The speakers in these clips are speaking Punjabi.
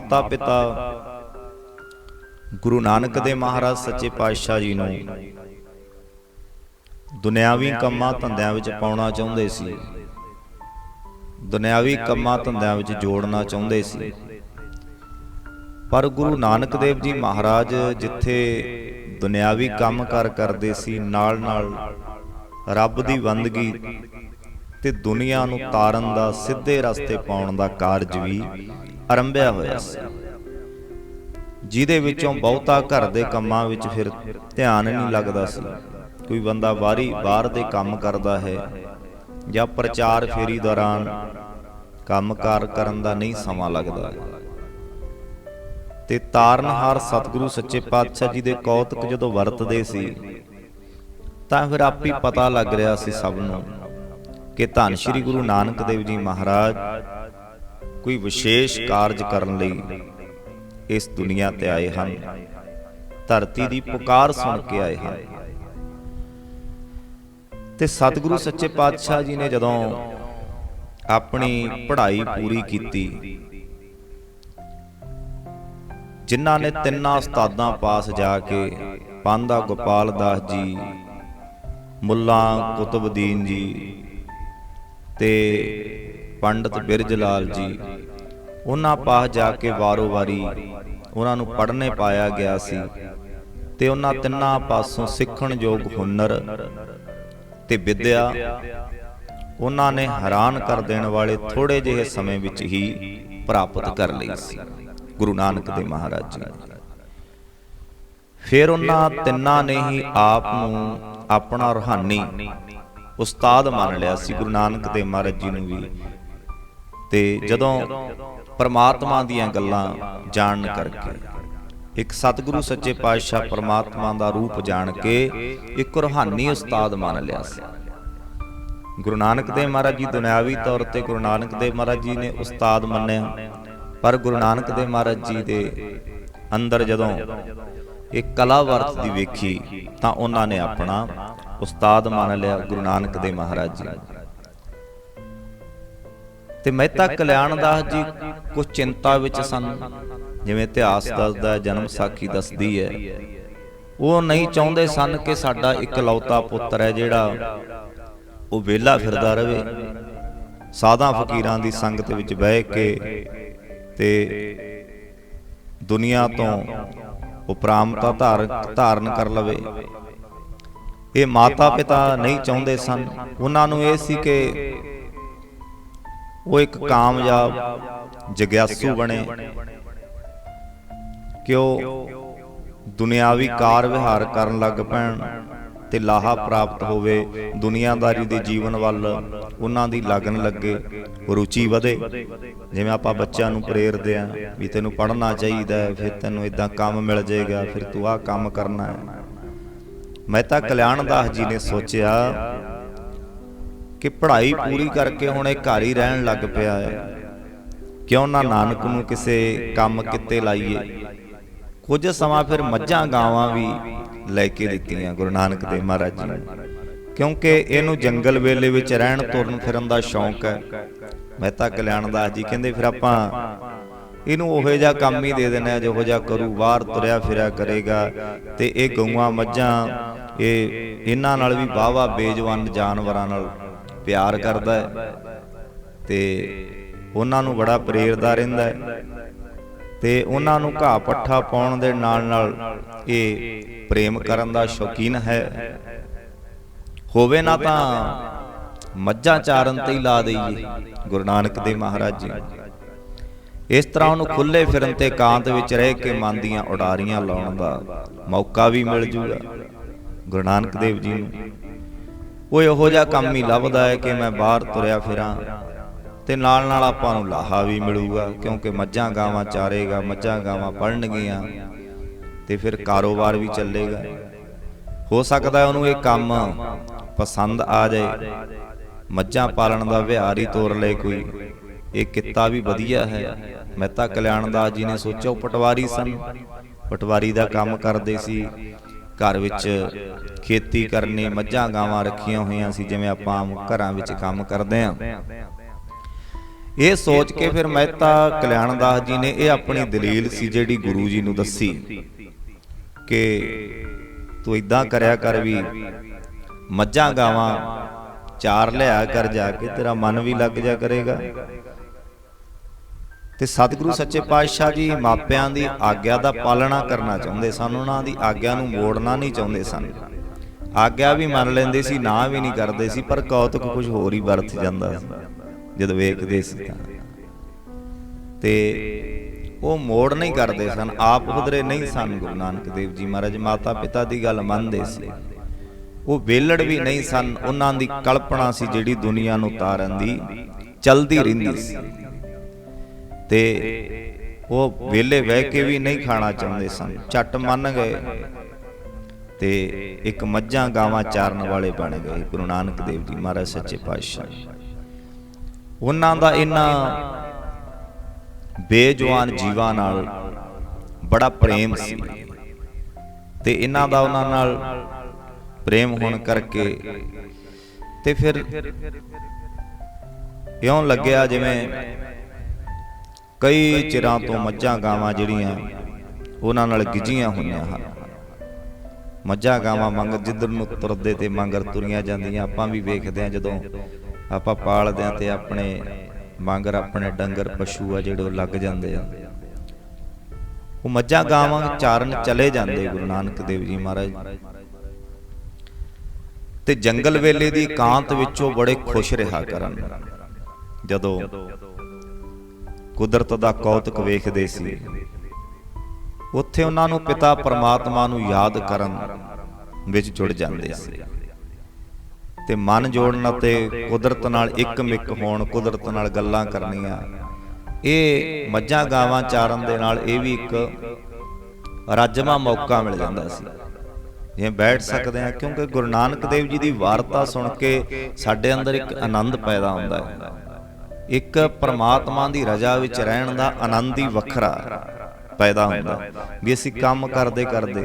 ਮਾਤਾ ਪਿਤਾ ਗੁਰੂ ਨਾਨਕ ਦੇ ਮਹਾਰਾਜ ਸੱਚੇ ਪਾਤਸ਼ਾਹ ਜੀ ਨੂੰ ਦੁਨਿਆਵੀ ਕੰਮਾਂ ਧੰਦਿਆਂ ਵਿੱਚ ਪਾਉਣਾ ਚਾਹੁੰਦੇ ਸੀ। ਦੁਨਿਆਵੀ ਕੰਮਾਂ ਧੰਦਿਆਂ ਵਿੱਚ ਜੋੜਨਾ ਚਾਹੁੰਦੇ ਸੀ। ਪਰ ਗੁਰੂ ਨਾਨਕ ਦੇਵ ਜੀ ਮਹਾਰਾਜ ਜਿੱਥੇ ਦੁਨਿਆਵੀ ਕੰਮ ਕਰ ਕਰਦੇ ਸੀ ਨਾਲ ਨਾਲ ਰੱਬ ਦੀ ਬੰਦਗੀ ਤੇ ਦੁਨੀਆ ਨੂੰ ਤਾਰਨ ਦਾ ਸਿੱਧੇ ਰਸਤੇ ਪਾਉਣ ਦਾ ਕਾਰਜ ਵੀ ਆਰੰਭਿਆ ਹੋਇਆ ਸੀ। ਜਿਹਦੇ ਵਿੱਚੋਂ ਬਹੁਤਾ ਘਰ ਦੇ ਕੰਮਾਂ ਵਿੱਚ ਫਿਰ ਧਿਆਨ ਨਹੀਂ ਲੱਗਦਾ ਸੀ। ਕੋਈ ਬੰਦਾ ਬਾਹਰੀ ਬਾਹਰ ਦੇ ਕੰਮ ਕਰਦਾ ਹੈ ਜਾਂ ਪ੍ਰਚਾਰ ਫੇਰੀ ਦੌਰਾਨ ਕੰਮਕਾਰ ਕਰਨ ਦਾ ਨਹੀਂ ਸਮਾਂ ਲੱਗਦਾ। ਤੇ ਤਾਰਨਹਾਰ ਸਤਿਗੁਰੂ ਸੱਚੇ ਪਾਤਸ਼ਾਹ ਜੀ ਦੇ ਕੌਤਕ ਜਦੋਂ ਵਰਤਦੇ ਸੀ ਤਾਂ ਫਿਰ ਆਪੀ ਪਤਾ ਲੱਗ ਰਿਹਾ ਸੀ ਸਭ ਨੂੰ ਕਿ ਧੰਨ ਸ਼੍ਰੀ ਗੁਰੂ ਨਾਨਕ ਦੇਵ ਜੀ ਮਹਾਰਾਜ ਕੋਈ ਵਿਸ਼ੇਸ਼ ਕਾਰਜ ਕਰਨ ਲਈ ਇਸ ਦੁਨੀਆ ਤੇ ਆਏ ਹਨ। ਧਰਤੀ ਦੀ ਪੁਕਾਰ ਸੁਣ ਕੇ ਆਏ ਹਨ। ਤੇ ਸਤਿਗੁਰੂ ਸੱਚੇ ਪਾਤਸ਼ਾਹ ਜੀ ਨੇ ਜਦੋਂ ਆਪਣੀ ਪੜ੍ਹਾਈ ਪੂਰੀ ਕੀਤੀ, ਜਿਨ੍ਹਾਂ ਨੇ ਤਿੰਨਾਂ ਉਸਤਾਦਾਂ ਪਾਸ ਜਾ ਕੇ ਪਾਂਦਾ ਗੋਪਾਲ ਦਾਸ ਜੀ, ਮੁੱਲਾ ਕੁਤਬਦੀਨ ਜੀ ਤੇ ਪੰਡਤ ਬਿਰਜ ਲਾਲ ਜੀ। ਉਹਨਾਂ ਪਾਸ ਜਾ ਕੇ ਵਾਰੋ-ਵਾਰੀ ਉਹਨਾਂ ਨੂੰ ਪੜ੍ਹਨੇ ਪਾਇਆ ਗਿਆ ਸੀ ਤੇ ਉਹਨਾਂ ਤਿੰਨਾਂ ਪਾਸੋਂ ਸਿੱਖਣ ਯੋਗ ਹੁਨਰ ਤੇ ਵਿਦਿਆ ਉਹਨਾਂ ਨੇ ਹੈਰਾਨ ਕਰ ਦੇਣ ਵਾਲੇ ਥੋੜੇ ਜਿਹੇ ਸਮੇਂ ਵਿੱਚ ਹੀ ਪ੍ਰਾਪਤ ਕਰ ਲਈ ਸੀ, ਗੁਰੂ ਨਾਨਕ ਦੇਵ ਮਹਾਰਾਜ ਜੀ। ਫਿਰ ਉਹਨਾਂ ਤਿੰਨਾਂ ਨੇ ਹੀ ਆਪ ਨੂੰ ਆਪਣਾ ਰੂਹਾਨੀ ਉਸਤਾਦ ਮੰਨ ਲਿਆ ਸੀ, ਗੁਰੂ ਨਾਨਕ ਦੇਵ ਮਹਾਰਾਜ ਜੀ ਨੂੰ ਵੀ। ਤੇ ਜਦੋਂ ਪਰਮਾਤਮਾ ਦੀਆਂ ਗੱਲਾਂ ਜਾਣਨ ਕਰਕੇ। ਇੱਕ ਸਤਿਗੁਰੂ ਸੱਚੇ ਪਾਤਸ਼ਾਹ ਪਰਮਾਤਮਾ ਦਾ ਰੂਪ ਜਾਣ ਕੇ ਇੱਕ ਰੂਹਾਨੀ ਉਸਤਾਦ ਮੰਨ ਲਿਆ ਸੀ। ਗੁਰੂ ਨਾਨਕ ਦੇਵ ਮਹਾਰਾਜ ਜੀ ਦੁਨਿਆਵੀ ਤੌਰ ਤੇ ਗੁਰੂ ਨਾਨਕ ਦੇਵ ਮਹਾਰਾਜ ਜੀ ਨੇ ਉਸਤਾਦ ਮੰਨਿਆ। ਪਰ ਗੁਰੂ ਨਾਨਕ ਦੇਵ ਮਹਾਰਾਜ ਜੀ ਦੇ ਅੰਦਰ ਜਦੋਂ ਇਹ ਕਲਾ ਵਰਤ ਦੀ ਵੇਖੀ ਤਾਂ ਉਹਨਾਂ ਨੇ ਆਪਣਾ ਉਸਤਾਦ ਮੰਨ ਲਿਆ ਗੁਰੂ ਨਾਨਕ ਦੇਵ ਮਹਾਰਾਜ ਜੀ। ਤੇ ਮਹਿਤਾ ਕਲਿਆਣ ਦਾਸ ਜੀ ਕੁਝ ਚਿੰਤਾ ਵਿੱਚ ਸਨ। ਜਿਵੇਂ ਇਤਿਹਾਸ ਦੱਸਦਾ ਹੈ ਜਨਮ ਸਾਖੀ ਦੱਸਦੀ ਹੈ। ਉਹ ਨਹੀਂ ਚਾਹੁੰਦੇ ਸਨ ਕਿ ਸਾਡਾ ਇਕਲੌਤਾ ਪੁੱਤਰ ਹੈ ਜਿਹੜਾ ਉਹ ਵਿਹਲਾ ਫਿਰਦਾ ਰਵੇ ਸਾਦਾ ਫਕੀਰਾਂ ਦੀ ਸੰਗਤ ਵਿੱਚ ਬਹਿ ਕੇ ਤੇ ਦੁਨੀਆ ਤੋਂ ਉਪਰਾਮਤਾ ਧਾਰ, ਧਾਰਨ ਕਰ ਲਵੇ। ਇਹ ਮਾਤਾ ਪਿਤਾ ਨਹੀਂ ਚਾਹੁੰਦੇ ਸਨ। ਉਹਨਾਂ ਨੂੰ ਇਹ ਸੀ ਕਿ ਉਹ ਇੱਕ ਕਾਮਯਾਬ ਜਗਿਆਸੂ ਬਣੇ। ਕਿ ਉਹ ਦੁਨਿਆਵੀ ਕਾਰ ਵਿਹਾਰ ਕਰਨ ਲੱਗ ਪੈਣ ਤੇ ਲਾਹਾ ਪ੍ਰਾਪਤ ਹੋਵੇ ਦੁਨੀਆਦਾਰੀ ਦੇ ਜੀਵਨ ਵੱਲ ਉਹਨਾਂ ਦੀ ਲਗਨ ਲੱਗੇ ਰੁਚੀ ਵਧੇ। ਜਿਵੇਂ ਆਪਾਂ ਬੱਚਿਆਂ ਨੂੰ ਪ੍ਰੇਰਦੇ ਆ ਵੀ ਤੈਨੂੰ ਪੜ੍ਹਨਾ ਚਾਹੀਦਾ ਹੈ ਫਿਰ ਤੈਨੂੰ ਇਦਾਂ ਕੰਮ ਮਿਲ ਜਾਏਗਾ ਫਿਰ ਤੂੰ ਆਹ ਕੰਮ ਕਰਨਾ ਹੈ। ਮਹਿਤਾ ਕਲਿਆਣ ਦਾਸ ਜੀ ਨੇ ਸੋਚਿਆ ਕਿ ਪੜ੍ਹਾਈ ਪੂਰੀ ਕਰਕੇ ਹੁਣ ਇਹ ਘਰ ਹੀ ਰਹਿਣ ਲੱਗ ਪਿਆ ਹੈ ਕਿਉਂ ਨਾ ਨਾਨਕ ਨੂੰ ਕਿਸੇ ਕੰਮ ਕਿੱਤੇ ਲਾਈਏ। ਕੁਝ ਸਮਾਂ ਫਿਰ ਮੱਝਾਂ ਗਾਵਾਂ ਵੀ ਲੈ ਕੇ ਦਿੱਤੀਆਂ ਗੁਰੂ ਨਾਨਕ ਦੇਵ ਮਹਾਰਾਜ ਜੀ ਨੇ। ਕਿਉਂਕਿ ਇਹਨੂੰ ਜੰਗਲ ਵੇਲੇ ਵਿੱਚ ਰਹਿਣ ਤੁਰਨ ਫਿਰਨ ਦਾ ਸ਼ੌਂਕ ਹੈ। ਮਹਿਤਾ ਕਲਿਆਣ ਦਾਸ ਜੀ ਕਹਿੰਦੇ ਫਿਰ ਆਪਾਂ ਇਹਨੂੰ ਉਹੋ ਜਿਹਾ ਕੰਮ ਹੀ ਦੇ ਦੇਣਾ ਜਿਹੋ ਜਿਹਾ ਕਰੂ, ਬਾਹਰ ਤੁਰਿਆ ਫਿਰਿਆ ਕਰੇਗਾ ਤੇ ਇਹ ਗਊਆਂ ਮੱਝਾਂ, ਇਹ ਇਹਨਾਂ ਨਾਲ ਵੀ ਵਾਵਾ ਬੇਜਵਾਨ ਜਾਨਵਰਾਂ ਨਾਲ ਪਿਆਰ ਕਰਦਾ ਹੈ ਤੇ ਉਹਨਾਂ ਨੂੰ ਬੜਾ ਪ੍ਰੇਰਦਾ ਰਹਿੰਦਾ ਹੈ। ਤੇ ਉਹਨਾਂ ਨੂੰ ਘਾਹ ਪੱਠਾ ਪਾਉਣ ਦੇ ਨਾਲ ਨਾਲ ਇਹ ਪ੍ਰੇਮ ਕਰਨ ਦਾ ਸ਼ੌਕੀਨ ਹੈ। ਹੋਵੇ ਨਾ ਤਾਂ ਮੱਝਾਂ ਚਾਰਨ ਤੇ ਹੀ ਲਾ ਦਈਏ। ਗੁਰੂ ਨਾਨਕ ਦੇਵ ਮਹਾਰਾਜ ਜੀ। ਇਸ ਤਰ੍ਹਾਂ ਉਹਨੂੰ ਖੁੱਲੇ ਫਿਰਨ ਤੇ ਕਾਂਤ ਵਿੱਚ ਰਹਿ ਕੇ ਮਨ ਦੀਆਂ ਉਡਾਰੀਆਂ ਲਾਉਣ ਦਾ ਮੌਕਾ ਵੀ ਮਿਲ ਜੂਗਾ। ਗੁਰੂ ਨਾਨਕ ਦੇਵ ਜੀ ਨੂੰ। ਉਹ ਇਹੋ ਜਿਹਾ ਕੰਮ ਹੀ ਲੱਭਦਾ ਹੈ ਕਿ ਮੈਂ ਬਾਹਰ ਤੁਰਿਆ ਫਿਰਾਂ। ਤੇ ਨਾਲ ਨਾਲ ਆਪਾਂ ਨੂੰ ਲਾਹਾ ਵੀ ਮਿਲੂਗਾ, ਕਿਉਂਕਿ ਮੱਝਾਂ ਗਾਵਾਂ ਚਾਰੇਗਾ, ਮੱਝਾਂ ਗਾਵਾਂ ਪੜਨਗੀਆਂ ਤੇ ਫਿਰ ਕਾਰੋਬਾਰ ਵੀ ਚੱਲੇਗਾ। ਹੋ ਸਕਦਾ ਉਹਨੂੰ ਇਹ ਕੰਮ ਪਸੰਦ ਆ ਜਾਏ। ਮੱਝਾਂ ਪਾਲਣ ਦਾ ਵਿਹਾਰ ਹੀ ਤੋਰ ਲਏ ਕੋਈ। ਇਹ ਕਿੱਤਾ ਵੀ ਵਧੀਆ ਹੈ। ਮਹਿਤਾ ਕਲਿਆਣ ਦਾਸ ਜੀ ਨੇ ਸੋਚਿਆ ਉਹ ਪਟਵਾਰੀ ਸਨ। ਪਟਵਾਰੀ ਦਾ ਕੰਮ ਕਰਦੇ ਸੀ। ਘਰ ਵਿੱਚ ਖੇਤੀ ਕਰਨੀ ਮੱਝਾਂ ਗਾਵਾਂ ਰੱਖੀਆਂ ਹੋਈਆਂ ਸੀ ਜਿਵੇਂ ਆਪਾਂ ਘਰਾਂ ਵਿੱਚ ਕੰਮ ਕਰਦੇ ਆਂ ਇਹ ਸੋਚ ਕੇ ਫਿਰ ਮਹਿਤਾ ਕਲਿਆਣਦਾਸ ਜੀ ਨੇ ਇਹ ਆਪਣੀ ਦਲੀਲ ਸੀ ਜਿਹੜੀ ਗੁਰੂ ਜੀ ਨੂੰ ਦੱਸੀ ਕਿ ਤੂੰ ਇਦਾਂ ਕਰਿਆ ਕਰ ਵੀ ਮੱਝਾਂ ਗਾਵਾਂ ਚਾਰ ਲਿਆ ਕਰ ਜਾ ਕੇ ਤੇਰਾ ਮਨ ਵੀ ਲੱਗ ਜਾ ਕਰੇਗਾ। ਤੇ ਸਤਿਗੁਰੂ ਸੱਚੇ ਪਾਤਸ਼ਾਹ ਜੀ ਮਾਪਿਆਂ ਦੀ ਆਗਿਆ ਦਾ ਪਾਲਣਾ ਕਰਨਾ ਚਾਹੁੰਦੇ ਸਨ, ਉਹਨਾਂ ਦੀ ਆਗਿਆ ਨੂੰ ਮੋੜਨਾ ਨਹੀਂ ਚਾਹੁੰਦੇ ਸਨ। ਆਗਿਆ ਵੀ ਮੰਨ ਲੈਂਦੇ ਸੀ, ਨਾ ਵੀ ਨਹੀਂ ਕਰਦੇ ਸੀ, ਪਰ ਕੌਤਕ ਕੁਝ ਹੋਰ ਹੀ ਵਰਤ ਜਾਂਦਾ ਸੀ, ਜਦ ਵੇਖਦੇ ਸੀ ਤਾਂ। ਤੇ ਉਹ ਮੋੜ ਨਹੀਂ ਕਰਦੇ ਸਨ, ਆਪ ਹੁਦਰੇ ਨਹੀਂ ਸਨ, ਗੁਰੂ ਨਾਨਕ ਦੇਵ ਜੀ ਮਹਾਰਾਜ ਮਾਤਾ ਪਿਤਾ ਦੀ ਗੱਲ ਮੰਨਦੇ ਸੀ। ਉਹ ਵੇਲੜ ਵੀ ਨਹੀਂ ਸਨ, ਉਹਨਾਂ ਦੀ ਕਲਪਨਾ ਸੀ ਜਿਹੜੀ ਦੁਨੀਆ ਨੂੰ ਤਾਰਨ ਦੀ, ਚਲਦੀ ਰਹਿੰਦੀ ਸੀ। ਤੇ ਉਹ ਵੇਲੇ ਬਹਿ ਕੇ ਵੀ ਨਹੀਂ ਖਾਣਾ ਚਾਹੁੰਦੇ ਸਨ। ਝੱਟ ਮੰਨ ਗਏ ਤੇ ਇੱਕ ਮੱਝਾਂ ਗਾਵਾਂ ਚਾਰਨ ਵਾਲੇ ਬਣ ਗਏ ਗੁਰੂ ਨਾਨਕ ਦੇਵ ਜੀ ਮਹਾਰਾਜ ਸੱਚੇ ਪਾਤਸ਼ਾਹ। ਉਹਨਾਂ ਦਾ ਇਹਨਾਂ ਬੇਜਵਾਨ ਜੀਵਾਂ ਨਾਲ ਬੜਾ ਪ੍ਰੇਮ ਸੀ ਤੇ ਇਹਨਾਂ ਦਾ ਉਹਨਾਂ ਨਾਲ ਪ੍ਰੇਮ ਹੋਣ ਕਰਕੇ ਤੇ ਫਿਰ ਇਉਂ ਲੱਗਿਆ ਜਿਵੇਂ ਕਈ ਚਿਰਾਂ ਤੋਂ ਮੱਝਾਂ ਗਾਵਾਂ ਜਿਹੜੀਆਂ ਉਹਨਾਂ ਨਾਲ ਗਿਜੀਆਂ ਹੋਈਆਂ ਹਨ। ਮੱਝਾਂ ਗਾਵਾਂ ਮੰਗ ਜਿੱਧਰ ਨੂੰ ਤੁਰਦੇ ਤੇ ਮੰਗਰ ਤੁਰੀਆਂ ਜਾਂਦੀਆਂ, ਆਪਾਂ ਵੀ ਵੇਖਦੇ ਆ ਜਦੋਂ ਆਪਾਂ ਪਾਲਦੇ ਆ ਤੇ ਆਪਣੇ ਮੰਗਰ ਆਪਣੇ ਡੰਗਰ, ਪਸ਼ੂ ਆ ਜਿਹੜੇ ਉਹ ਲੱਗ ਜਾਂਦੇ ਆ। ਉਹ ਮੱਝਾਂ ਗਾਵਾਂ ਚਾਰਨ ਚਲੇ ਜਾਂਦੇ ਗੁਰੂ ਨਾਨਕ ਦੇਵ ਜੀ ਮਹਾਰਾਜ। ਤੇ ਜੰਗਲ ਵੇਲੇ ਦੀ ਇਕਾਂਤ ਵਿੱਚੋਂ ਬੜੇ ਖੁਸ਼ ਰਿਹਾ ਕਰਨ। ਜਦੋਂ ਕੁਦਰਤ ਦਾ ਕੌਤਕ ਵੇਖਦੇ ਸੀ। ਉੱਥੇ ਉਹਨਾਂ ਨੂੰ ਪਿਤਾ ਪਰਮਾਤਮਾ ਨੂੰ ਯਾਦ ਕਰਨ ਵਿੱਚ ਜੁੜ ਜਾਂਦੇ ਸੀ। ਤੇ ਮਨ ਜੋੜਨ ਅਤੇ ਕੁਦਰਤ ਨਾਲ ਇੱਕ ਮਿੱਕ ਹੋਣ, ਕੁਦਰਤ ਨਾਲ ਗੱਲਾਂ ਕਰਨੀਆਂ, ਇਹ ਮੱਝਾਂ ਗਾਵਾਂ ਚਾਰਨ ਦੇ ਨਾਲ ਇਹ ਵੀ ਇੱਕ ਰਾਜਮਾ ਮੌਕਾ ਮਿਲ ਜਾਂਦਾ ਸੀ। ਜਿਵੇਂ ਬੈਠ ਸਕਦੇ ਆ ਕਿਉਂਕਿ ਗੁਰੂ ਨਾਨਕ ਦੇਵ ਜੀ ਦੀ ਵਾਰਤਾ ਸੁਣ ਕੇ ਸਾਡੇ ਅੰਦਰ ਇੱਕ ਆਨੰਦ ਪੈਦਾ ਹੁੰਦਾ ਹੈ। ਇੱਕ ਪਰਮਾਤਮਾ ਦੀ ਰਜਾ ਵਿੱਚ ਰਹਿਣ ਦਾ ਆਨੰਦ ਹੀ ਵੱਖਰਾ ਪੈਦਾ ਹੁੰਦਾ। ਵੀ ਅਸੀਂ ਕੰਮ ਕਰਦੇ ਕਰਦੇ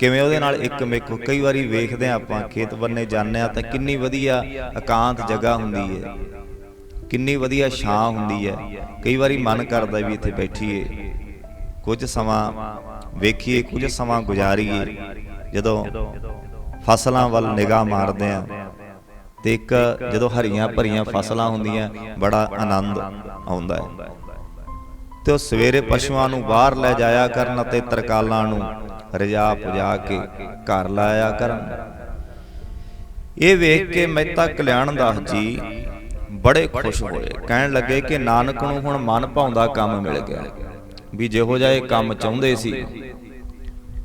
ਕਿਵੇਂ ਉਹਦੇ ਨਾਲ ਇੱਕ ਮਿੱਕ ਕਈ ਵਾਰੀ ਵੇਖਦੇ ਆ ਆਪਾਂ, ਖੇਤ ਬੰਨੇ ਜਾਂਦੇ ਆ ਤਾਂ ਕਿੰਨੀ ਵਧੀਆ ਇਕਾਂਤ ਜਗ੍ਹਾ ਹੁੰਦੀ ਹੈ, ਕਿੰਨੀ ਵਧੀਆ ਛਾਂ ਹੁੰਦੀ ਹੈ। ਕਈ ਵਾਰੀ ਮਨ ਕਰਦਾ ਵੀ ਇੱਥੇ ਬੈਠੀਏ, ਕੁਝ ਸਮਾਂ ਵੇਖੀਏ, ਕੁਝ ਸਮਾਂ ਗੁਜ਼ਾਰੀਏ। ਜਦੋਂ ਫਸਲਾਂ ਵੱਲ ਨਿਗਾਹ ਮਾਰਦੇ ਆ ਤੇ ਇੱਕ ਜਦੋਂ ਹਰੀਆਂ ਭਰੀਆਂ ਫਸਲਾਂ ਹੁੰਦੀਆਂ ਬੜਾ ਆਨੰਦ ਆਉਂਦਾ ਹੈ। ਤੇ ਉਹ ਸਵੇਰੇ ਪਸ਼ੂਆਂ ਨੂੰ ਬਾਹਰ ਲੈ ਜਾਇਆ ਕਰਨ ਅਤੇ ਤਰਕਾਲਾਂ ਨੂੰ ਰਜਾ ਪੁਜਾ ਕੇ ਘਰ ਲਾਇਆ ਕਰਨ। ਇਹ ਵੇਖ ਕੇ ਮਹਿਤਾ ਕਲਿਆਣਦਾਸ ਜੀ ਬੜੇ ਖੁਸ਼ ਹੋਏ। ਕਹਿਣ ਲੱਗੇ ਕਿ ਨਾਨਕ ਨੂੰ ਹੁਣ ਮਨ ਭਾਉਂਦਾ ਕੰਮ ਮਿਲ ਗਿਆ। ਵੀ ਜਿਹੋ ਜਿਹਾ ਇਹ ਕੰਮ ਚਾਹੁੰਦੇ ਸੀ।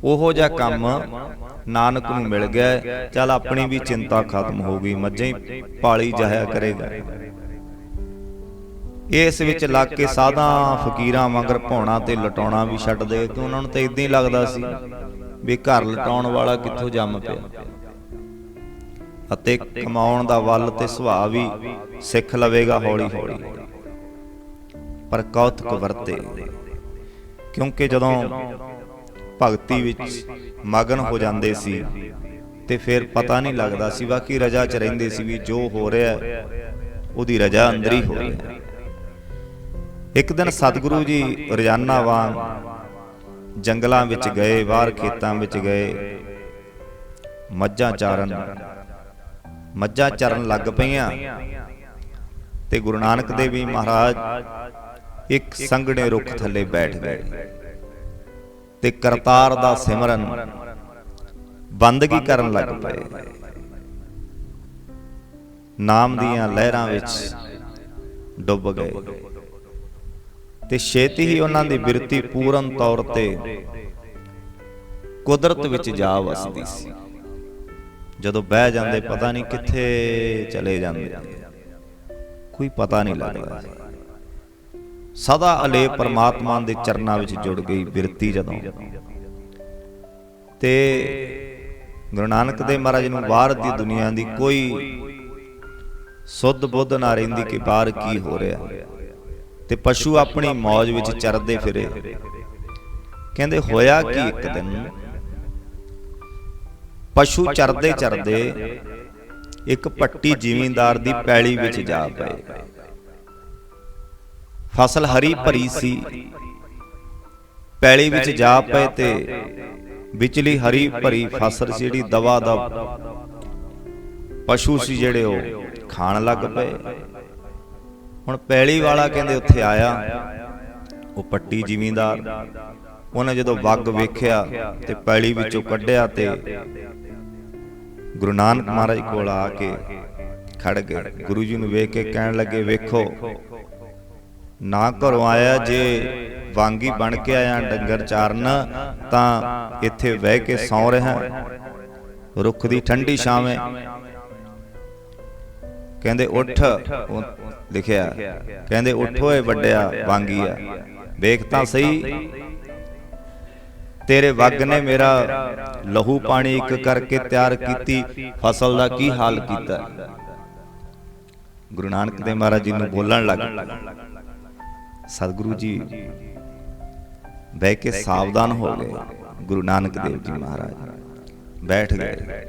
ਉਹੋ ਜਿਹਾ ਕੰਮ ਨਾਨਕ ਨੂੰ ਮਿਲ ਗਿਆ, ਚੱਲ ਆਪਣੀ ਵੀ ਚਿੰਤਾ ਖਤਮ ਹੋ ਗਈ, ਮੱਝਾਂ ਪਾਲੀ ਜਾਇਆ ਕਰੇਗਾ। ਇਸ ਵਿੱਚ ਲੱਗ ਕੇ ਸਾਧਾਂ ਫਕੀਰਾਂ ਵਾਂਗਰ ਭੌਣਾ ਤੇ ਲਟਾਉਣਾ ਵੀ ਛੱਡ ਦੇ ਕਿ ਉਹਨਾਂ ਨੂੰ ਤਾਂ ਇਦਾਂ ਹੀ ਲੱਗਦਾ ਸੀ ਵੀ ਘਰ ਲਟਾਉਣ ਵਾਲਾ ਕਿੱਥੋਂ ਜੰਮ ਪਿਆ। ਅਤੇ ਕਮਾਉਣ ਦਾ ਵੱਲ ਤੇ ਸੁਭਾਅ ਵੀ ਸਿੱਖ ਲਵੇਗਾ ਹੌਲੀ ਹੌਲੀ। ਪਰ ਕੌਤਕ ਵਰਤੇ, ਕਿਉਂਕਿ ਜਦੋਂ ਭਗਤੀ ਵਿੱਚ ਮਗਨ ਹੋ ਜਾਂਦੇ ਸੀ ਤੇ ਫਿਰ ਪਤਾ ਨਹੀਂ ਲੱਗਦਾ ਸੀ ਬਾਕੀ ਰਜਾ 'ਚ ਰਹਿੰਦੇ ਸੀ ਵੀ ਜੋ ਹੋ ਰਿਹਾ ਉਹਦੀ ਰਜਾ ਅੰਦਰ ਹੀ ਹੋ। ਰਿਹਾ ਇੱਕ ਦਿਨ ਸਤਿਗੁਰੂ ਜੀ ਰੋਜ਼ਾਨਾ ਵਾਂਗ ਜੰਗਲਾਂ ਵਿੱਚ ਗਏ, ਬਾਹਰ ਖੇਤਾਂ ਵਿੱਚ ਗਏ, ਮੱਝਾਂ ਚਾਰਨ, ਮੱਝਾਂ ਚਰਨ ਲੱਗ ਪਈਆਂ ਤੇ ਗੁਰੂ ਨਾਨਕ ਦੇਵ ਜੀ ਮਹਾਰਾਜ ਇੱਕ ਸੰਘਣੇ ਰੁੱਖ ਥੱਲੇ ਬੈਠ ਗਏ। ਤੇ ਕਰਤਾਰ ਦਾ ਸਿਮਰਨ ਬੰਦਗੀ ਕਰਨ ਲੱਗ ਪਏ। ਨਾਮ ਦੀਆਂ ਲਹਿਰਾਂ ਵਿੱਚ ਡੁੱਬ ਗਏ। ਤੇ ਛੇਤੀ ਹੀ ਉਹਨਾਂ ਦੀ ਬਿਰਤੀ ਪੂਰਨ ਤੌਰ ਤੇ ਕੁਦਰਤ ਵਿੱਚ ਜਾ ਵਸਦੀ ਸੀ। ਜਦੋਂ ਬਹਿ ਜਾਂਦੇ ਪਤਾ ਨਹੀਂ ਕਿੱਥੇ ਚਲੇ ਜਾਂਦੇ। ਕੋਈ ਪਤਾ ਨਹੀਂ ਲੱਗਦਾ ਸਦਾ ਅਲੇ ਪਰਮਾਤਮਾ ਦੇ ਚਰਨਾਂ ਵਿੱਚ ਜੁੜ ਗਈ, ਬਿਰਤੀ ਜਦੋਂ। ਤੇ ਗੁਰੂ ਨਾਨਕ ਦੇਵ ਮਹਾਰਾਜ ਨੂੰ ਬਾਹਰ ਦੀ ਦੁਨੀਆ ਦੀ ਕੋਈ ਸੁੱਧ ਬੁੱਧ ਨਾ ਰਹਿੰਦੀ ਕਿ ਬਾਹਰ ਕੀ ਹੋ ਰਿਹਾ। ਤੇ ਪਸ਼ੂ ਆਪਣੀ ਮੌਜ ਵਿੱਚ ਚਰਦੇ ਫਿਰੇ। ਕਹਿੰਦੇ, ਹੋਇਆ ਕਿ ਇੱਕ ਦਿਨ? ਪਸ਼ੂ ਚਰਦੇ ਚਰਦੇ ਇੱਕ ਪੱਟੀ ਜ਼ਿਮੀਂਦਾਰ ਦੀ ਪੈਲੀ ਵਿੱਚ ਜਾ ਪਏ। ਫਸਲ ਹਰੀ ਭਰੀ ਸੀ। ਪੈਲੀ ਵਿੱਚ ਜਾ ਪਏ ਤੇ ਵਿਚਲੀ ਹਰੀ ਭਰੀ ਫਸਲ ਸੀ, ਜਿਹੜੀ ਦਵਾ ਦਾ ਪਸ਼ੂ ਸੀ ਜਿਹੜੇ ਉਹ ਖਾਣ ਲੱਗ ਪਏ। ਹੁਣ ਪੈਲੀ ਵਾਲਾ ਕਹਿੰਦੇ ਉੱਥੇ ਆਇਆ, ਉਹ ਪੱਟੀ ਜ਼ਿਮੀਂਦਾਰ। ਉਹਨੇ ਜਦੋਂ ਵੱਗ ਵੇਖਿਆ ਤੇ ਪੈਲੀ ਵਿੱਚੋਂ ਕੱਢਿਆ ਤੇ ਗੁਰੂ ਨਾਨਕ ਮਹਾਰਾਜ ਕੋਲ ਆ ਕੇ ਖੜ ਗਏ। ਗੁਰੂ ਜੀ ਨੂੰ ਵੇਖ ਕੇ ਕਹਿਣ ਲੱਗੇ, ਵੇਖੋ ਨਾ ਘਰੋਂ ਆਇਆ ਜੇ ਵਾਂਗੀ ਬਣ ਕੇ ਆਇਆ ਡੰਗਰ ਚਾਰਨ, ਤਾਂ ਇੱਥੇ ਬਹਿ ਕੇ ਸੌਂ ਰਿਹਾ। ਰੁੱਖ ਦੀ ਠੰਡੀ ਛਾਵੇਂ। ਕਹਿੰਦੇ ਉੱਠ ਲਿਖਿਆ, ਕਹਿੰਦੇ ਉੱਠ ਓਏ ਵੱਡਿਆ, ਵਾਂਗੀ ਆ। ਵੇਖ ਤਾਂ ਸਹੀ। ਤੇਰੇ ਵੱਗ ਨੇ ਮੇਰਾ ਲਹੂ ਪਾਣੀ ਇੱਕ ਕਰਕੇ ਤਿਆਰ ਕੀਤੀ, ਫਸਲ ਦਾ ਕੀ ਹਾਲ ਕੀਤਾ? ਗੁਰੂ ਨਾਨਕ ਦੇਵ ਮਹਾਰਾਜ ਜੀ ਨੂੰ ਬੋਲਣ ਲੱਗ ਸਤਿਗੁਰੂ ਜੀ ਬਹਿ ਕੇ ਸਾਵਧਾਨ ਹੋ ਗਏ ਗੁਰੂ ਨਾਨਕ ਦੇਵ ਜੀ ਮਹਾਰਾਜ। ਬੈਠ ਗਏ।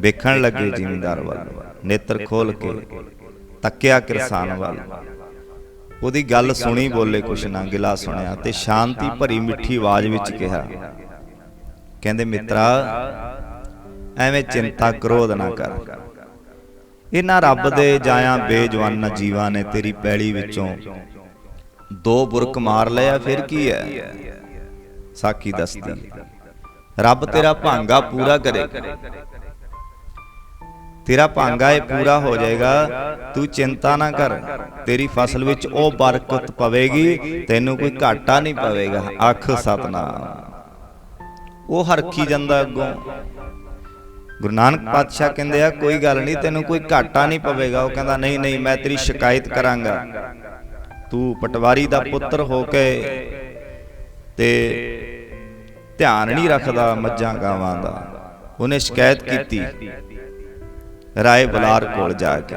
ਵੇਖਣ ਲੱਗੇ ਜ਼ਿਮੀਂਦਾਰ ਵੱਲ। ਨੇਤਰ ਖੋਲ ਕੇ। ਤੱਕਿਆ ਕਿਰਸਾਨ ਵੱਲ। ਉਹਦੀ ਗੱਲ ਸੁਣੀ ਬੋਲੇ ਕੁਛ ਨਾ ਗਿਲਾ ਸੁਣਿਆ ਤੇ ਸ਼ਾਂਤੀ ਭਰੀ ਮਿੱਠੀ ਆਵਾਜ਼ ਵਿੱਚ ਕਿਹਾ। ਕਹਿੰਦੇ ਮਿੱਤਰਾ ਐਵੇਂ ਚਿੰਤਾ ਕ੍ਰੋਧ ਨਾ ਕਰ। ਇਹਨਾਂ ਰੱਬ ਦੇ ਜਾਇਆ ਬੇਜਵਾਨ ਜੀਵਾਂ ਨੇ ਤੇਰੀ ਪੈਲੀ ਵਿੱਚੋਂ ਦੋ ਬੁਰਕ ਮਾਰ ਲਿਆ ਫਿਰ ਕੀ ਹੈ? ਸਾਖੀ ਦੱਸਦੀ। ਰੱਬ ਤੇਰਾ ਭਾਂਗਾ ਪੂਰਾ ਕਰੇ। ਤੇਰਾ ਭਾਂਗਾ ਇਹ ਪੂਰਾ ਹੋ ਜਾਏਗਾ। ਤੂੰ ਚਿੰਤਾ ਨਾ ਕਰ। ਤੇਰੀ ਫਸਲ ਵਿੱਚ ਉਹ ਬਰਕਤ ਪਵੇਗੀ। ਤੈਨੂੰ ਕੋਈ ਘਾਟਾ ਨਹੀਂ ਪਵੇਗਾ। ਆਖ ਸਤਨਾਮ। ਉਹ ਹਰਖੀ ਜਾਂਦਾ ਅੱਗੋਂ। ਗੁਰੂ ਨਾਨਕ ਪਾਤਸ਼ਾਹ ਕਹਿੰਦੇ ਆ ਕੋਈ ਗੱਲ ਨਹੀਂ ਤੈਨੂੰ ਕੋਈ ਘਾਟਾ ਨਹੀਂ ਪਵੇਗਾ। ਉਹ ਕਹਿੰਦਾ ਨਹੀਂ ਨਹੀਂ ਮੈਂ ਤੇਰੀ ਸ਼ਿਕਾਇਤ ਕਰਾਂਗਾ। ਤੂੰ ਪਟਵਾਰੀ ਦਾ ਪੁੱਤਰ ਹੋ ਕੇ ਤੇ ਧਿਆਨ ਨਹੀਂ ਰੱਖਦਾ ਮੱਝਾਂ ਗਾਵਾਂ ਦਾ। ਉਹਨੇ ਸ਼ਿਕਾਇਤ ਕੀਤੀ। ਰਾਏ ਬੁਲਾਰ ਕੋਲ ਜਾ ਕੇ।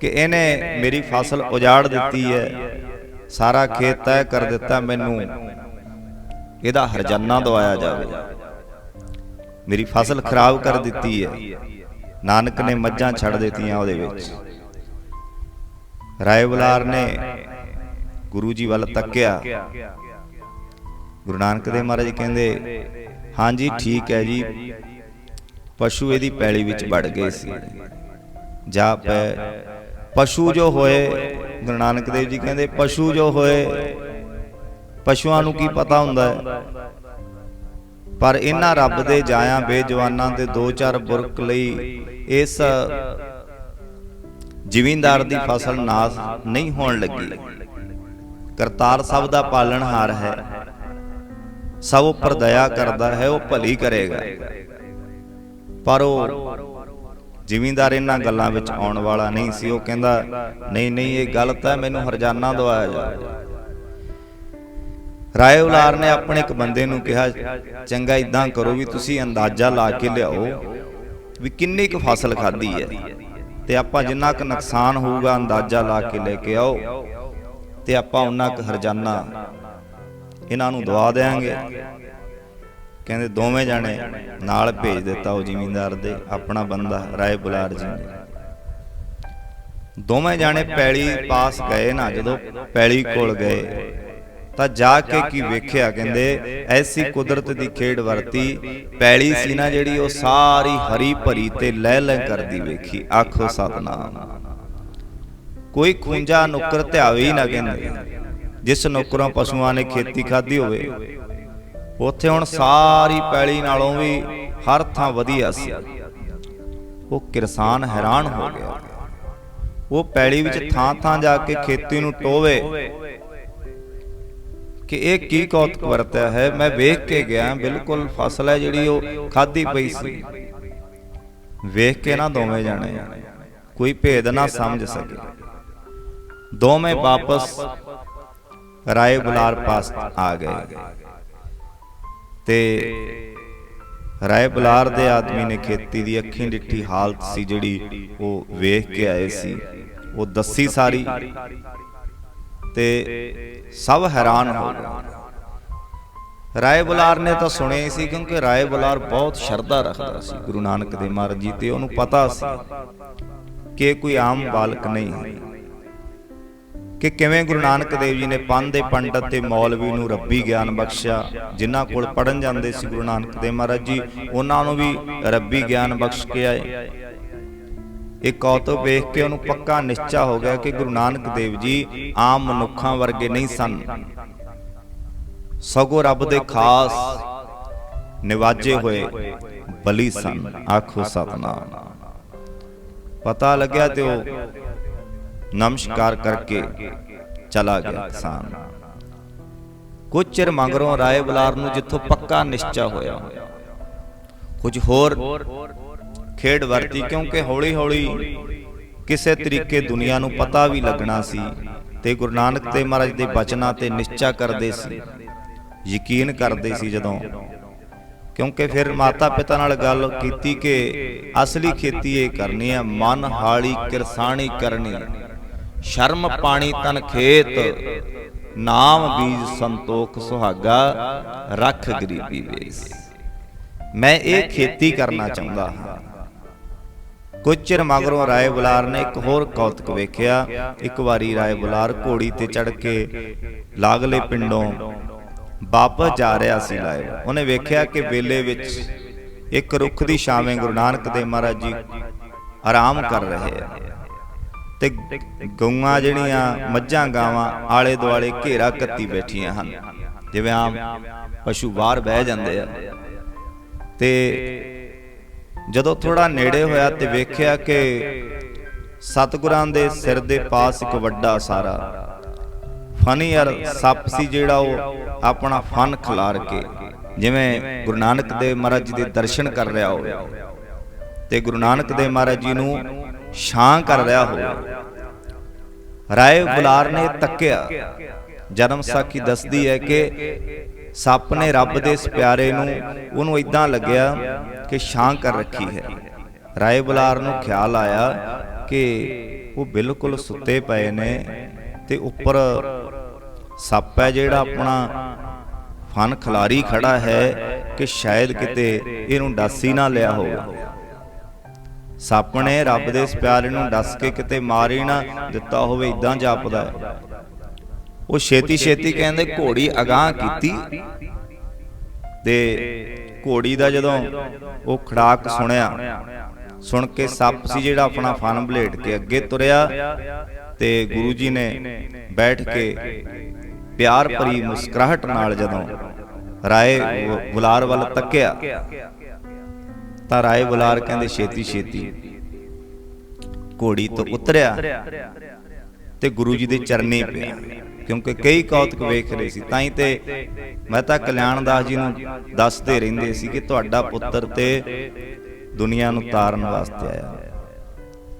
ਕਿ। ਇਹਨੇ ਮੇਰੀ ਫਸਲ ਉਜਾੜ ਦਿੱਤੀ ਹੈ। ਸਾਰਾ ਖੇਤ ਤੈਅ ਕਰ ਦਿੱਤਾ ਮੈਨੂੰ। ਇਹਦਾ ਹਰਜਾਨਾ ਦਵਾਇਆ ਜਾਵੇ। ਮੇਰੀ ਫਸਲ ਖਰਾਬ ਕਰ ਦਿੱਤੀ ਹੈ। ਨਾਨਕ ਨੇ ਮੱਝਾਂ ਛੱਡ ਦਿੱਤੀਆਂ ਉਹਦੇ ਵਿੱਚ। ਰਾਏ ਬੁਲਾਰ ਨੇ ਗੁਰੂ ਜੀ ਵੱਲ ਤੱਕਿਆ। ਗੁਰੂ ਨਾਨਕ ਦੇਵ ਮਹਾਰਾਜ ਕਹਿੰਦੇ, ਹਾਂਜੀ, ਠੀਕ ਹੈ ਜੀ। ਪਸ਼ੂ ਇਹਦੀ ਪੈਲੀ ਵਿੱਚ ਵੜ ਗਏ ਸੀ। ਜਾ ਪੈ, ਪਸ਼ੂ ਜੋ ਹੋਏ, ਗੁਰੂ ਨਾਨਕ ਦੇਵ ਜੀ ਕਹਿੰਦੇ, ਪਸ਼ੂ ਜੋ ਹੋਏ, ਪਸ਼ੂਆਂ ਨੂੰ ਕੀ ਪਤਾ ਹੁੰਦਾ ਹੈ? ਪਰ ਇਹਨਾਂ ਰੱਬ ਦੇ ਜਾਇਆ ਬੇਜਵਾਨਾਂ ਦੇ ਦੋ ਚਾਰ ਬੁਰਕ ਲਈ ਇਸ ਜ਼ਿਮੀਂਦਾਰ ਦੀ ਫਸਲ ਨਾਸ ਨਹੀਂ ਹੋਣ ਲੱਗੀ। ਕਰਤਾਰ ਸਭ ਦਾ ਪਾਲਣਹਾਰ ਹੈ। ਸਭ ਉੱਪਰ ਦਇਆ ਕਰਦਾ ਹੈ, ਉਹ ਭਲੀ ਕਰੇਗਾ। ਪਰ ਉਹ ਜ਼ਿਮੀਂਦਾਰ ਇਹਨਾਂ ਗੱਲਾਂ ਵਿੱਚ ਆਉਣ ਵਾਲਾ ਨਹੀਂ ਸੀ। ਉਹ ਕਹਿੰਦਾ, ਨਹੀਂ ਨਹੀਂ, ਇਹ ਗਲਤ ਹੈ, ਮੈਨੂੰ ਹਰਜਾਨਾ ਦਵਾਇਆ ਜਾ। ਰਾਏ ਉਲਾਰ ਨੇ ਆਪਣੇ ਇੱਕ ਬੰਦੇ ਨੂੰ ਕਿਹਾ, ਚੰਗਾ ਇਦਾਂ ਕਰੋ ਵੀ ਤੁਸੀਂ ਅੰਦਾਜ਼ਾ ਲਾ ਕੇ ਲਿਆਓ ਵੀ ਕਿੰਨੀ ਕੁ ਫਸਲ ਖਾਧੀ ਹੈ। ਤੇ ਆਪਾਂ ਜਿੰਨਾ ਕੁ ਨੁਕਸਾਨ ਹੋਊਗਾ ਅੰਦਾਜ਼ਾ ਲਾ ਕੇ ਲੈ ਕੇ ਆਓ। ਤੇ ਆਪਾਂ ਉਹਨਾਂ ਕੁ ਹਰਜਾਨਾ ਇਹਨਾਂ ਨੂੰ ਦਵਾ ਦੇਾਂਗੇ ਕਹਿੰਦੇ ਦੋਵੇਂ ਜਾਣੇ ਨਾਲ ਭੇਜ ਦਿੱਤਾ ਉਹ ਜ਼ਿਮੀਂਦਾਰ ਦੇ ਆਪਣਾ ਬੰਦਾ ਰਾਏ ਬੁਲਾਰ ਜੀ। ਨੇ ਦੋਵੇਂ ਜਾਣੇ ਪੈਲੀ ਪਾਸ ਗਏ ਨਾ ਜਦੋਂ ਪੈਲੀ ਕੋਲ ਗਏ। ਤਾਂ ਜਾ ਕੇ ਕੀ ਵੇਖਿਆ ਕਹਿੰਦੇ ਐਸੀ ਕੁਦਰਤ ਦੀ ਖੇਡ ਵਰਤੀ ਪੈਲੀ ਸੀ ਨਾ ਜਿਹੜੀ ਉਹ ਸਾਰੀ ਹਰੀ ਭਰੀ ਤੇ ਲਹਿ ਲਹਿ ਕਰਦੀ ਵੇਖੀ। ਆਖੋ ਸਤਨਾਮ। ਕੋਈ ਖੁੰਜਾ ਨੁੱਕਰ ਧਿਆਵੇ ਹੀ ਨਾ ਕਹਿੰਦੇ। ਜਿਸ ਨੁੱਕਰੋਂ ਪਸ਼ੂਆਂ ਨੇ ਖੇਤੀ ਖਾਧੀ ਹੋਵੇ। ਉੱਥੇ ਹੁਣ ਸਾਰੀ ਪੈਲੀ ਨਾਲੋਂ ਵੀ ਹਰ ਥਾਂ ਵਧੀਆ ਸੀ। ਉਹ ਕਿਰਸਾਨ ਹੈਰਾਨ ਹੋ ਗਿਆ। ਉਹ ਪੈਲੀ ਵਿੱਚ ਥਾਂ ਥਾਂ ਜਾ ਕੇ ਖੇਤੀ ਨੂੰ ਟੋਵੇ। ਕਿ ਇਹ ਕੀ ਕੌਤਕ ਵਰਤਿਆ ਹੈ? ਮੈਂ ਵੇਖ ਕੇ ਗਿਆ, ਬਿਲਕੁਲ ਫਸਲ ਹੈ ਜਿਹੜੀ ਉਹ ਖਾਦੀ ਪਈ ਸੀ। ਵੇਖ ਕੇ ਨਾ ਦੋਵੇਂ ਜਾਣੇ, ਕੋਈ ਭੇਦ ਨਾ ਸਮਝ ਸਕੇ। ਦੋਵੇਂ ਵਾਪਸ ਰਾਏ ਬੁਲਾਰ ਪਾਸ ਆ ਗਏ। ਤੇ ਰਾਏ ਬੁਲਾਰ ਦੇ ਆਦਮੀ ਨੇ ਖੇਤੀ ਦੀ ਅੱਖੀਂ ਡਿੱਠੀ ਹਾਲਤ ਸੀ ਜਿਹੜੀ ਉਹ ਵੇਖ ਕੇ ਆਏ ਸੀ। ਉਹ ਦੱਸੀ ਸਾਰੀ ਤੇ ਸਭ ਹੈਰਾਨ ਹੋ ਗਏ। ਰਾਏ ਬੁਲਾਰ ਨੇ ਤਾਂ ਸੁਣਿਆ ਹੀ ਸੀ, ਕਿਉਂਕਿ ਰਾਏ ਬੁਲਾਰ ਬਹੁਤ ਸ਼ਰਧਾ ਰੱਖਦਾ ਸੀ। ਗੁਰੂ ਨਾਨਕ ਦੇਵ ਮਹਾਰਾਜ ਜੀ ਤੇ ਉਹਨੂੰ ਪਤਾ ਸੀ ਕਿ ਕੋਈ ਆਮ ਬਾਲਕ ਨਹੀਂ ਹੈ। ਕਿ ਕਿਵੇਂ ਗੁਰੂ ਨਾਨਕ ਦੇਵ ਜੀ ਨੇ ਪੰਨ ਦੇ ਪੰਡਤ ਤੇ ਮੌਲਵੀ ਨੂੰ ਰੱਬੀ ਗਿਆਨ ਬਖਸ਼ਿਆ, ਜਿਨ੍ਹਾਂ ਕੋਲ ਪੜਨ ਜਾਂਦੇ ਸੀ ਗੁਰੂ ਨਾਨਕ ਦੇਵ ਮਹਾਰਾਜ ਜੀ, ਉਹਨਾਂ ਨੂੰ ਵੀ ਰੱਬੀ ਗਿਆਨ ਬਖਸ਼ ਕੇ ਆਏ। ਇਹ ਕੌਤਕ ਵੇਖ ਕੇ ਉਹਨੂੰ ਪੱਕਾ ਨਿਸ਼ਚਾ ਹੋ ਗਿਆ ਕਿ ਗੁਰੂ ਨਾਨਕ ਦੇਵ ਜੀ ਆਮ ਮਨੁੱਖਾਂ ਵਰਗੇ ਨਹੀਂ ਸਨ। ਸਗੋਂ ਰੱਬ ਦੇ ਖਾਸ ਨਿਵਾਜੇ ਹੋਏ ਬਲੀ ਸਨ। ਆਖੋ ਸਤਨਾਮ। ਪਤਾ ਲੱਗਿਆ ਤੇ ਉਹ ਨਮਸਕਾਰ ਕਰਕੇ ਚਲਾ ਗਿਆ ਕਿਸਾਨ। ਕੁਝ ਚਿਰ ਮਗਰੋਂ ਰਾਏ ਬੁਲਾਰ ਨੂੰ ਜਿੱਥੋਂ ਪੱਕਾ ਨਿਸ਼ਚਾ ਹੋਇਆ। ਕੁਝ ਹੋਰ ਖੇਡ ਵਰਤੀ ਕਿਉਂਕਿ ਹੌਲੀ ਹੌਲੀ ਕਿਸੇ ਤਰੀਕੇ ਦੁਨੀਆ ਨੂੰ ਪਤਾ ਵੀ ਲੱਗਣਾ ਸੀ ਤੇ ਗੁਰੂ ਨਾਨਕ ਦੇਵ ਮਹਾਰਾਜ ਦੇ ਬਚਨਾਂ ਤੇ ਨਿਸ਼ਚਾ ਕਰਦੇ ਸੀ। ਯਕੀਨ ਕਰਦੇ ਸੀ ਜਦੋਂ। ਕਿਉਂਕਿ ਫਿਰ ਮਾਤਾ ਪਿਤਾ ਨਾਲ ਗੱਲ ਕੀਤੀ ਕਿ ਅਸਲੀ ਖੇਤੀ ਇਹ ਕਰਨੀ ਹੈ ਮਨ ਹਾਲੀ ਕਿਰਸਾਣੀ ਕਰਨੀ। ਸ਼ਰਮ ਪਾਣੀ ਤਨ ਖੇਤ ਨਾਮ ਬੀਜ ਸੰਤੋਖ ਸੁਹਾਗਾ ਰੱਖ ਗਰੀਬੀ ਵੇਸ। ਮੈਂ ਇਹ ਖੇਤੀ ਕਰਨਾ ਚਾਹੁੰਦਾ ਹਾਂ। ਕੁਝ ਚਿਰ ਮਗਰੋਂ ਰਾਏ ਬੁਲਾਰ ਨੇ ਇੱਕ ਹੋਰ ਕੌਤਕ ਵੇਖਿਆ। ਇੱਕ ਵਾਰੀ ਰਾਏ ਬੁਲਾਰ ਘੋੜੀ ਤੇ ਚੜ ਕੇ ਲਾਗਲੇ ਪਿੰਡੋਂ ਵਾਪਸ ਜਾ ਰਿਹਾ ਸੀ ਲਾਏ ਉਹਨੇ ਵੇਖਿਆ ਕਿ ਵੇਲੇ ਵਿੱਚ ਇੱਕ ਰੁੱਖ ਦੀ ਛਾਵੇਂ ਗੁਰੂ ਨਾਨਕ ਦੇਵ ਮਹਾਰਾਜ ਜੀ ਆਰਾਮ ਕਰ ਰਹੇ ਆ। ਤੇ ਗਊਆਂ ਜਿਹੜੀਆਂ ਮੱਝਾਂ ਗਾਵਾਂ ਆਲੇ ਦੁਆਲੇ ਘੇਰਾ ਕੱਤੀ ਬੈਠੀਆਂ ਹਨ। ਜਿਵੇਂ ਆਮ ਪਸ਼ੂ ਬਾਹਰ ਬਹਿ ਜਾਂਦੇ ਆ। ਤੇ ਜਦੋਂ ਥੋੜਾ ਨੇੜੇ ਹੋਇਆ ਤੇ ਵੇਖਿਆ ਕਿ ਸਤਿਗੁਰਾਂ ਦੇ ਸਿਰ ਦੇ ਪਾਸ ਇੱਕ ਵੱਡਾ ਸਾਰਾ। ਫਨੀਅਰ ਸੱਪ ਸੀ ਜਿਹੜਾ ਉਹ ਆਪਣਾ ਫਨ ਖਿਲਾਰ ਕੇ ਜਿਵੇਂ ਗੁਰੂ ਨਾਨਕ ਦੇਵ ਮਹਾਰਾਜ ਜੀ ਦੇ ਦਰਸ਼ਨ ਕਰ ਰਿਹਾ ਹੋਵੇ। ਤੇ ਗੁਰੂ ਨਾਨਕ ਦੇਵ ਮਹਾਰਾਜ ਜੀ ਨੂੰ ਛਾਂ ਕਰ ਰਿਹਾ ਹੋਵੇ। ਰਾਏ ਬੁਲਾਰ ਨੇ ਤੱਕਿਆ। ਜਨਮ ਸਾਖੀ ਦੱਸਦੀ ਹੈ ਕਿ ਸੱਪ ਨੇ ਰੱਬ ਦੇ ਇਸ ਪਿਆਰੇ ਨੂੰ, ਉਹਨੂੰ ਇਦਾਂ ਲੱਗਿਆ ਕਿ ਛਾਂ ਕਰ ਰੱਖੀ ਹੈ। ਰਾਏ ਬੁਲਾਰ ਨੂੰ ਖਿਆਲ ਆਇਆ ਕਿ ਉਹ ਬਿਲਕੁਲ ਸੁੱਤੇ ਪਏ ਨੇ ਤੇ ਉੱਪਰ ਸੱਪ ਹੈ ਜਿਹੜਾ ਆਪਣਾ ਫਨ ਖਿਲਾਰੀ ਖੜਾ ਹੈ ਕਿ ਸ਼ਾਇਦ ਕਿਤੇ ਇਹਨੂੰ ਡਾਸੀ ਨਾ ਲਿਆ ਹੋਵੇ। ਸੱਪ ਨੇ ਰੱਬ ਦੇ ਇਸ ਪਿਆਰੇ ਨੂੰ ਡਸ ਕੇ ਕਿਤੇ ਮਾਰ ਹੀ ਨਾ ਦਿੱਤਾ ਹੋਵੇ ਇਦਾਂ ਜਾਪਦਾ ਉਹ ਛੇਤੀ ਛੇਤੀ ਕਹਿੰਦੇ ਘੋੜੀ ਅਗਾਹ ਕੀਤੀ। ਤੇ ਘੋੜੀ ਦਾ ਜਦੋਂ ਉਹ ਖੜਾਕ ਸੁਣਿਆ, ਸੁਣ ਕੇ ਸੱਪ ਸੀ ਜਿਹੜਾ ਆਪਣਾ ਫਨ ਬਲੇਡ ਕੇ ਅੱਗੇ ਤੁਰਿਆ ਤੇ ਗੁਰੂ ਜੀ ਨੇ ਬੈਠ ਕੇ ਪਿਆਰ ਭਰੀ ਮੁਸਕਰਾਹਟ ਨਾਲ ਜਦੋਂ ਰਾਏ ਬੁਲਾਰ ਵੱਲ ਤੱਕਿਆ, ਤਾਂ ਰਾਏ ਬੁਲਾਰ ਕਹਿੰਦੇ ਛੇਤੀ ਛੇਤੀ ਘੋੜੀ ਤੋਂ ਉਤਰਿਆ ਤੇ ਗੁਰੂ ਜੀ ਦੇ ਚਰਨੀ ਪਿਆ। ਕਿਉਂਕਿ ਕਈ ਕੌਤਕ ਵੇਖ ਰਹੇ ਸੀ। ਤਾਂ ਹੀ ਤੇ ਮੈਂ ਤਾਂ ਕਲਿਆਣ ਦਾਸ ਜੀ ਨੂੰ ਦੱਸਦੇ ਰਹਿੰਦੇ ਸੀ ਕਿ ਤੁਹਾਡਾ ਪੁੱਤਰ ਤੇ ਦੁਨੀਆ ਨੂੰ ਤਾਰਨ ਵਾਸਤੇ ਆਇਆ।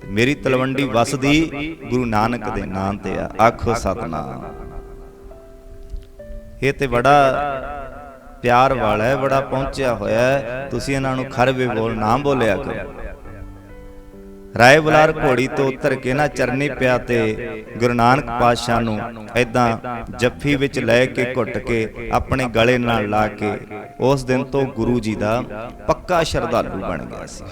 ਮੇਰੀ ਤਲਵੰਡੀ ਵਸਦੀ ਗੁਰੂ ਨਾਨਕ ਦੇ ਨਾਂ ਤੇ ਆ। ਆਖੋ ਸਤਨਾਮ। ਇਹ ਤੇ ਬੜਾ ਪਿਆਰ ਵਾਲਾ ਹੈ, ਬੜਾ ਪਹੁੰਚਿਆ ਹੋਇਆ ਤੁਸੀਂ ਇਹਨਾਂ ਨੂੰ ਖਰਵੇ ਬੋਲ ਨਾ ਬੋਲਿਆ ਕਰੋ। ਰਾਏ ਬੁਲਾਰ ਘੋੜੀ ਤੋਂ ਉਤਰ ਕੇ ਨਾ ਚਰਨੀ ਪਿਆ ਤੇ ਗੁਰੂ ਨਾਨਕ ਪਾਤਸ਼ਾਹ ਨੂੰ ਐਦਾਂ ਜੱਫੀ ਵਿੱਚ ਲੈ ਕੇ ਘੁੱਟ ਕੇ ਆਪਣੇ ਗਲੇ ਨਾਲ ਲਾ ਕੇ ਉਸ ਦਿਨ ਤੋਂ ਗੁਰੂ ਜੀ ਦਾ ਪੱਕਾ ਸ਼ਰਧਾਲੂ ਬਣ ਗਿਆ ਸੀ।